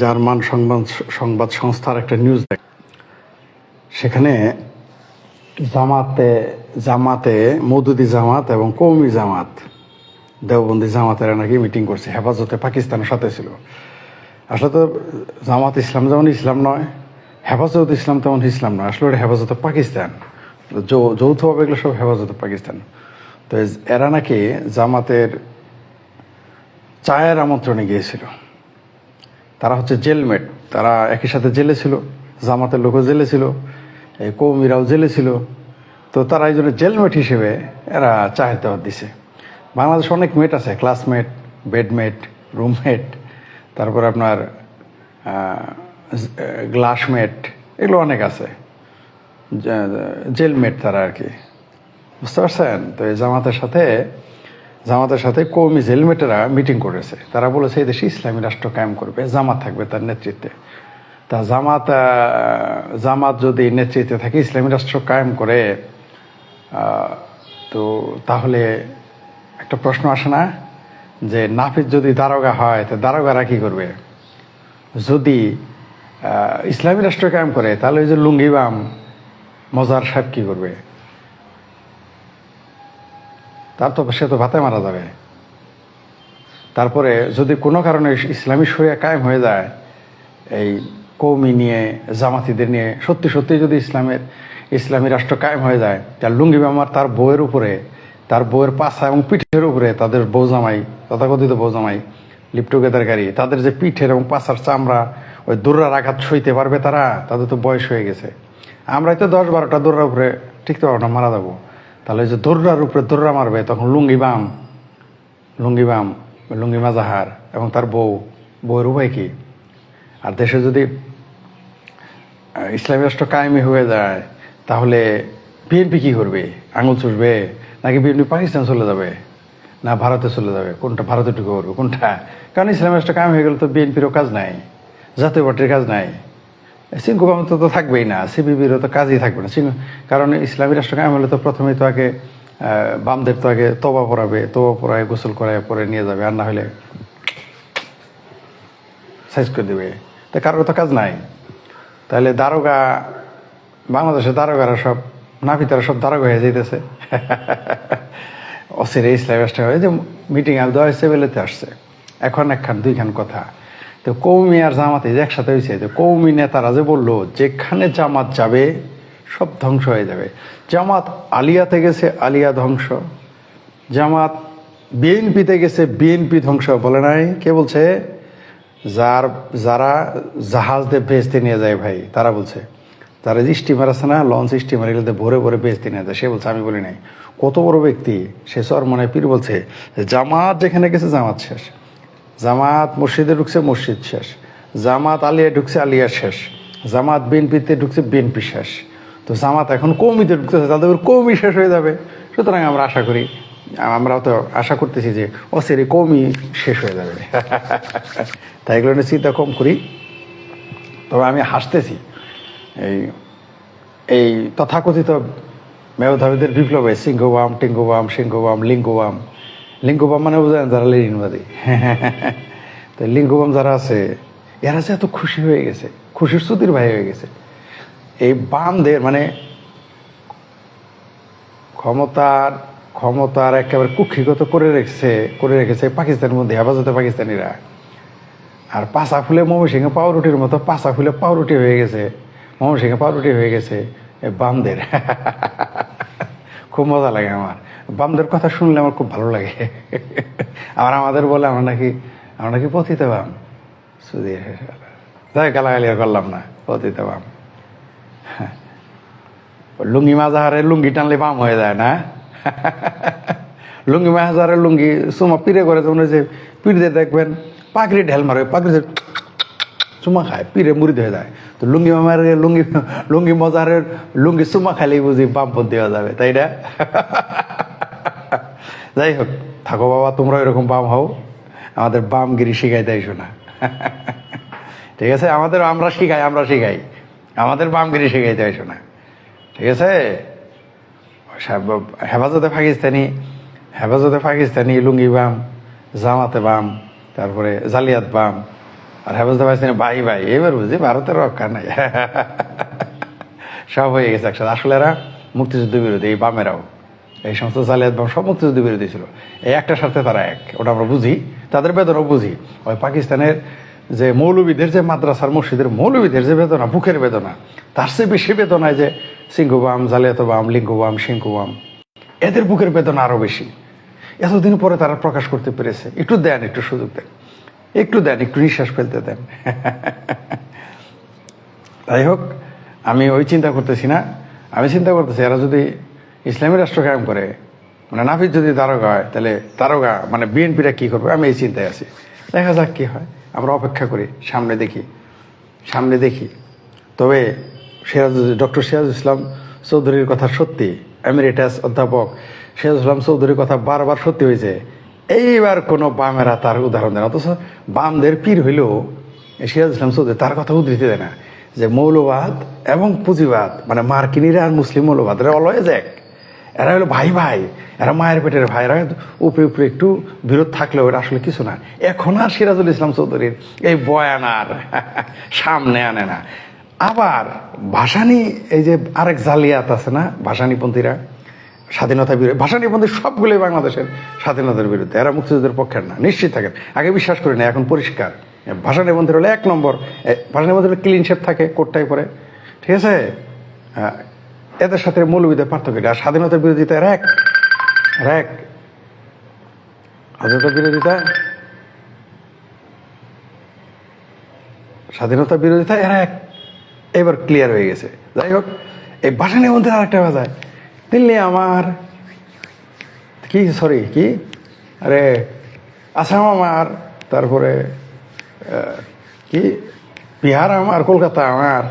German সংবাদ সংবাদ সংস্থার একটা নিউজ দেখ। সেখানে জামাতে জামাতে, মৌদুদি জামাত এবং কৌমি জামাত, দেওবন্দি জামাতেরা নাকি মিটিং করছে, হেফাজতে পাকিস্তানের সাথে ছিল। আসলে তো জামাত ইসলাম যেমন ইসলাম নয়, হেফাজত ইসলাম তেমন ইসলাম নয়। আসলে হেফাজতে পাকিস্তান। যৌথভাবে এগুলো সব হেফাজতে পাকিস্তান। তো এরা নাকি জামাতের চায়ের আমন্ত্রণে গিয়েছিল। তারা হচ্ছে জেলমেট। তারা একই সাথে জেলে ছিল, জামাতের লোকও জেলে ছিল, এই কৌমিরাও জেলে ছিল। তো তারা এই জন্য জেলমেট হিসেবে এরা দেওয়ার দিছে। বাংলাদেশে অনেক মেট আছে, ক্লাসমেট, বেডমেট, রুমমেট, তারপর আপনার গ্লাসমেট, এগুলো অনেক আছে। জেলমেট তারা আর কি। বুঝতে পারছেন? তো এই জামাতের সাথে জামাতের সাথে কৌমি জেলমেটেরা মিটিং করেছে। তারা বলেছে, এই দেশে ইসলামী রাষ্ট্র কায়েম করবে, জামাত থাকবে তার নেতৃত্বে। তা জামাত জামাত যদি নেতৃত্বে থাকে, ইসলামী রাষ্ট্র কায়েম করে তো তাহলে একটা প্রশ্ন আসে না যে নাফিজ যদি দারোগা হয়, তো দারোগারা কি করবে? যদি ইসলামী রাষ্ট্র কায়েম করে, তাহলে ওই যে লুঙ্গিবাম মজার সাহেব কী করবে? তার তো সে তো ভাতে মারা যাবে। তারপরে যদি কোনো কারণে ইসলামী শরিয়া কায়েম হয়ে যায়, এই কৌমি নিয়ে, জামাতিদের নিয়ে, সত্যি সত্যি যদি ইসলামের, ইসলামী রাষ্ট্র কায়েম হয়ে যায় তার লুঙ্গি মামার তার বউয়ের উপরে, তার বউয়ের পাশা এবং পিঠের উপরে তাদের বউ জামাই, তথাকথিত বউ জামাই, লিপ টুগেদারকারী তাদের যে পিঠের এবং পাশার চামড়া, ওই দৌড়ার আঘাত সইতে পারবে তারা? তাদের তো বয়স হয়ে গেছে। আমরাই তো দশ বারোটা দৌড়ার উপরে টিকতে পারব না, মারা যাব। তাহলে যে দৌড়ার উপরে দৌড়া মারবে, তখন লুঙ্গি বাম লুঙ্গি বাম, লুঙ্গি মাজাহার এবং তার বউ। বউয়ের উভয় কি? আর দেশে যদি ইসলামী রাষ্ট্র কায়েমি হয়ে যায়, তাহলে বিএনপি কি করবে? আঙুল চুষবে? নাকি বিএনপি পাকিস্তান চলে যাবে? না, ভারতে চলে যাবে? কোনটা ভারতে ঢুকে করবে কোনটা? কারণ ইসলামী রাষ্ট্র কায়েম হয়ে গেলে তো বিএনপিরও কাজ নাই, জাতীয় পার্টির কাজ নাই। সিংহ তো থাকবেই না সিবিবিরও তো কাজই থাকবে না। কারণ ইসলামী রাষ্ট্র কায়েম হলে তো প্রথমেই তো আগে বামদের তো আগে তোবা পড়াবে তোবা পড়ায় গোসল করায় পরে নিয়ে যাবে, আর না হলে সাইজ করে দেবে। তা কারোর তো কাজ নাই। তাহলে দারোগা, বাংলাদেশের দারোগারা সব, নাপিতারা সব দারোগা হয়ে যাইতেছে। অসিরে ইসলাম রাষ্ট্র হয়ে যে মিটিং আপ দেওয়া হয়েছে বেলেতে আসছে। এখন একখান, দুইখান কথা। তো কৌমি আর জামাত এই একসাথে হয়েছে, তো কৌমি নেতারা যে বলল, যেখানে জামাত যাবে, সব ধ্বংস হয়ে যাবে। জামাত আলিয়াতে গেছে, আলিয়া ধ্বংস। জামাত বিএনপিতে গেছে, বিএনপি ধ্বংস। বলে নাই, কে বলছে? যার, যারা জাহাজ দিয়ে বেচতে নিয়ে যায় ভাই, তারা বলছে। তারা যে স্টিমার আছে না, লঞ্চ স্টিমার, এগুলোতে ভরে ভরে বেচতে নিয়ে যায়, সে বলছে, আমি বলি নাই। কত বড় ব্যক্তি, সে সর মনে পীর বলছে, জামাত যেখানে গেছে, জামাত শেষ। জামাত মসজিদে ঢুকছে মসজিদ শেষ। জামাত আলিয়া ঢুকছে আলিয়া শেষ। জামাত বিএনপিতে ঢুকছে বিএনপি শেষ। তো জামাত এখন কৌমিতে ঢুকতেছে তাদের কৌমি শেষ হয়ে যাবে। সুতরাং আমরা আশা করি, আমরা তো আশা করতেছি যে অসেরে কমই শেষ হয়ে যাবে। তাই এগুলো নিয়ে চিন্তা কম করি। তবে আমি হাসতেছি। এই এই তথাকথিত মেয়ধাবীদের বিপ্লবে সিংহবাম টিঙ্গবাম সিংহবাম, লিঙ্গবাম লিঙ্গবাম মানে বোঝেন যারা লেনিনবাদী তো লিঙ্গবাম যারা আছে, এরা যে এত খুশি হয়ে গেছে, খুশির সুতির ভাই হয়ে গেছে। এই বামদের মানে ক্ষমতার ক্ষমতার একেবারে কুক্ষিগত করে রেখেছে করে রেখেছে পাকিস্তানের মধ্যে, হেফাজতে পাকিস্তানিরা। আর পাশা ফুলে ময়মনসিংহে পাউরুটির মতো পাশা ফুলে পাউরুটি হয়ে গেছে ময়মনসিংহে পাউরুটি হয়ে গেছে এই বামদের খুব মজা লাগে আমার। বামদের কথা শুনলে আমার খুব ভালো লাগে। আর আমাদের বলে আমরা নাকি আমরা নাকি পতিত বাম যাই গালাগালি করলাম না পতিত বাম লুঙ্গি মাজাহারে লুঙ্গি টানলে বাম হয়ে যায় না? লুঙ্গি মাজাহারে লুঙ্গি সুমা পিড়ে করে যেমন যে পিড়ে দেখবেন পাকড়ি ঢেল মারে পাকড়ি চুমা খায় পিড়ে মুড়ি হয়ে যায় তো লুঙ্গি মামার, লুঙ্গি লুঙ্গি মজারের লুঙ্গি চুমা খাইলেই বুঝি বামপন্থী দেওয়া যাবে, তাই না? যাই হোক, থাকো বাবা তোমরা এরকম বাম হও। আমাদের বামগিরি শিখাই দেয় শোনা ঠিক আছে? আমাদের আমরা শিখাই আমরা শিখাই। আমাদের বামগিরি শিখাই দেয় শোনা ঠিক আছে? হেফাজতে পাকিস্তানি হেফাজতে পাকিস্তানি লুঙ্গি বাম, জামাতে বাম, তারপরে জালিয়াত বাম আর হেফাজতে পাকিস্তানি ভাই ভাই, এবার বুঝি ভারতের রক্ষা নাই। সব হয়ে গেছে একসাথে। আসলে এরা মুক্তিযুদ্ধ বিরোধী, এই বামেরাও। এই সমস্ত জালিয়াত বাম সব মুক্তিযুদ্ধ বিরোধী ছিল। এই একটার সাথে তারা এক, ওটা আমরা বুঝি। তাদের বেদনাও বুঝি। ওই পাকিস্তানের যে মৌলবীদের যে মাদ্রাসার মসজিদের মৌলবীদের যে বেদনা, বুকের বেদনা, তার চেয়ে বেশি বেদনায় যে সিংহ বাম জালিয়াত বাম লিঙ্গ বাম সিংহ বাম এদের বুকের বেদনা আরও বেশি। এতদিন পরে তারা প্রকাশ করতে পেরেছে। একটু দেন, একটু সুযোগ দেন। একটু দেন, একটু নিঃশ্বাস ফেলতে দেন। যাই হোক, আমি ওই চিন্তা করতেছি না। আমি চিন্তা করতেছি, এরা যদি ইসলামী রাষ্ট্র কায়েম করে মানে নাফিজ যদি দারোগা হয়, তাহলে দারোগা মানে বিএনপিরা কি করবে? আমি এই চিন্তায় আছি। দেখা যাক কি হয়। আমরা অপেক্ষা করি, সামনে দেখি। সামনে দেখি। তবে সিরাজ ডক্টর সিরাজ ইসলাম চৌধুরীর কথা সত্যি, এমিরেটাস অধ্যাপক সিরাজ ইসলাম চৌধুরীর কথা বারবার সত্যি হয়েছে। এইবার কোনো বামেরা তার উদাহরণ দেয় না। অথচ বামদের পীর হইলেও সিরাজ ইসলাম চৌধুরী তার কথা উদ্ধৃতি দেয় না। যে মৌলবাদ এবং পুঁজিবাদ মানে মার্কিনিরা আর মুসলিম মৌলবাদ, এরা অলওয়েজ এক। এরা হলো ভাই ভাই, এরা মায়ের পেটের ভাই, এরা উপরে উপরে একটু বিরোধ থাকলেও এটা আসলে কিছু না। এখন আর সিরাজুল ইসলাম চৌধুরীর এই বয়ান আর সামনে আনে না। আবার ভাসানি, এই যে আরেক জালিয়াত আছে না, ভাসানিপন্থীরা স্বাধীনতা বিরোধী ভাসানিপন্থী সবগুলোই বাংলাদেশের স্বাধীনতার বিরুদ্ধে। এরা মুক্তিযুদ্ধের পক্ষের না, নিশ্চিত থাকেন। আগে বিশ্বাস করি না, এখন পরিষ্কার। ভাসানিপন্থীর হলে এক নম্বর ভাসানিপন্থীর ক্লিন শেপ থাকে কোটটাই পরে। ঠিক আছে? এদের সাথে মৌলবীদের পার্থক্য? আর স্বাধীনতার বিরোধিতা এর এক। এক। স্বাধীনতার বিরোধিতা? স্বাধীনতার বিরোধিতা এরা এক। এবার ক্লিয়ার হয়ে গেছে। যাই হোক, এই ভাষানের মধ্যে আর একটা বাজায়। দিল্লি আমার। কি সরি কি? আরে, আসাম আমার, তারপরে কি? বিহার আমার, কলকাতা আমার,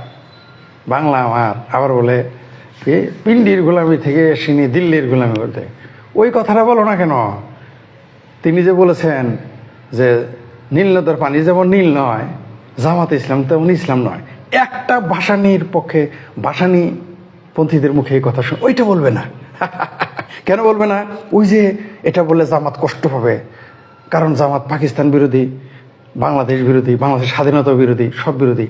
বাংলা আমার, আবার বলে, কি? পিন্ডির গোলামি থেকে এসিনি, দিল্লির গোলামি করতে ওই কথাটা বলো না কেন? তিনি যে বলেছেন যে নীল নদের পানি যেমন নীল নয়, জামাতে ইসলাম তেমন ইসলাম নয়। একটা ভাসানির পক্ষে ভাসানি পন্থীদের মুখে এই কথা শুনে, ওইটা বলবে না। কেন বলবে না? ওই যে এটা বললে জামাত কষ্ট পাবে। কারণ জামাত পাকিস্তান বিরোধী, বাংলাদেশ বিরোধী, বাংলাদেশ স্বাধীনতা বিরোধী, সব বিরোধী।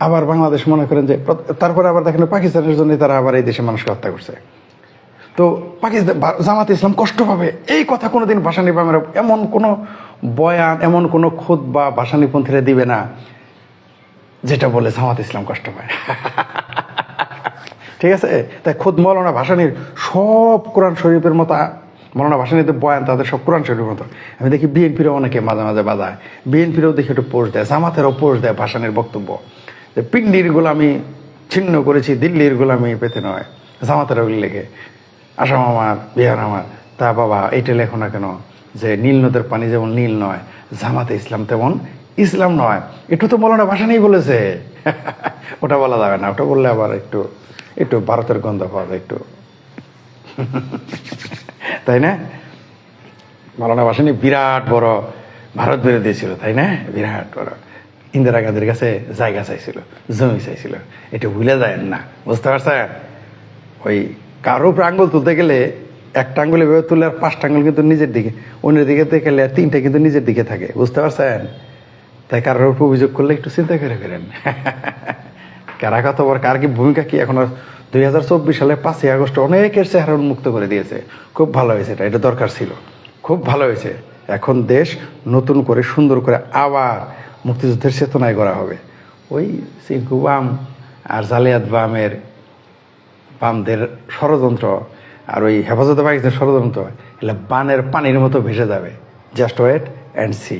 আবার বাংলাদেশ মনে করেন যে, তারপরে আবার দেখেন পাকিস্তানের জন্য তারা আবার এই দেশে মানুষকে হত্যা করছে। তো পাকিস্তান জামাত ইসলাম কষ্ট পাবে। এই কথা কোনোদিন ভাসানি বামেরা এমন কোনো বয়ান, এমন কোনো খুদ বা ভাসানিপন্থীরা দিবে না, যেটা বলে জামাত ইসলাম কষ্ট পায়। ঠিক আছে? তাই খুদ মৌলানা ভাসানির সব কোরআন শরীফের মতো মৌলানা ভাসানিতে বয়ান তাদের সব কোরআন শরীফের মতো। আমি দেখি বিএনপিরও অনেকে মাঝে মাঝে বাজায়। বিএনপিরও দেখি একটু পোস্ট দেয়, জামাতেরও পোস্ট দেয় ভাসানির বক্তব্য। যে পিন্ডির গোলামি ছিন্ন করেছি, দিল্লির গোলামি পেতে নয়, জামাতেরও লেগে। আসাম আমার, বিহার আমার, তা বাবা এটা লেখো না কেন? যে নীল নদের পানি যেমন নীল নয়, জামাতে ইসলাম তেমন ইসলাম নয়। একটু তো মৌলানা ভাষা নেই বলেছে। ওটা বলা যাবে না, ওটা বললে আবার একটু একটু ভারতের গন্ধ পাওয়া যায় একটু। তাই না? মালানা ভাসানি বিরাট বড় ভারত বিরোধী ছিল, তাই না? বিরাট বড়। ইন্দিরা গান্ধীর কাছে জায়গা চাইছিল, জমি চাইছিল। এটা ভুলে যায় না, বুঝতে পারছেন? ওই কারও উপরে আঙ্গুল তুলতে গেলে একটা আঙ্গুল এভাবে তুললে আর পাঁচটা আঙ্গুল কিন্তু নিজের দিকে, অন্যের দিকে দেখলে আর তিনটা কিন্তু নিজের দিকে থাকে, বুঝতে পারছেন? তাই কারোর উপর অভিযোগ করলে একটু চিন্তা করে ফেলেন। কারা কত বড় কার কি ভূমিকা কি? এখন দুই হাজার চব্বিশ সালে পাঁচই আগস্ট অনেকের চেহারা উন্মুক্ত করে দিয়েছে। খুব ভালো হয়েছে এটা এটা দরকার ছিল। খুব ভালো হয়েছে। এখন দেশ নতুন করে সুন্দর করে আবার মুক্তিযুদ্ধের চেতনায় করা হবে। ওই সিংকু বাম আর জালিয়াত বামের বামদের ষড়যন্ত্র আর ওই হেফাজতে পাকিস্তানের ষড়যন্ত্র, এগুলো বানের পানির মতো ভেসে যাবে। Just wait and C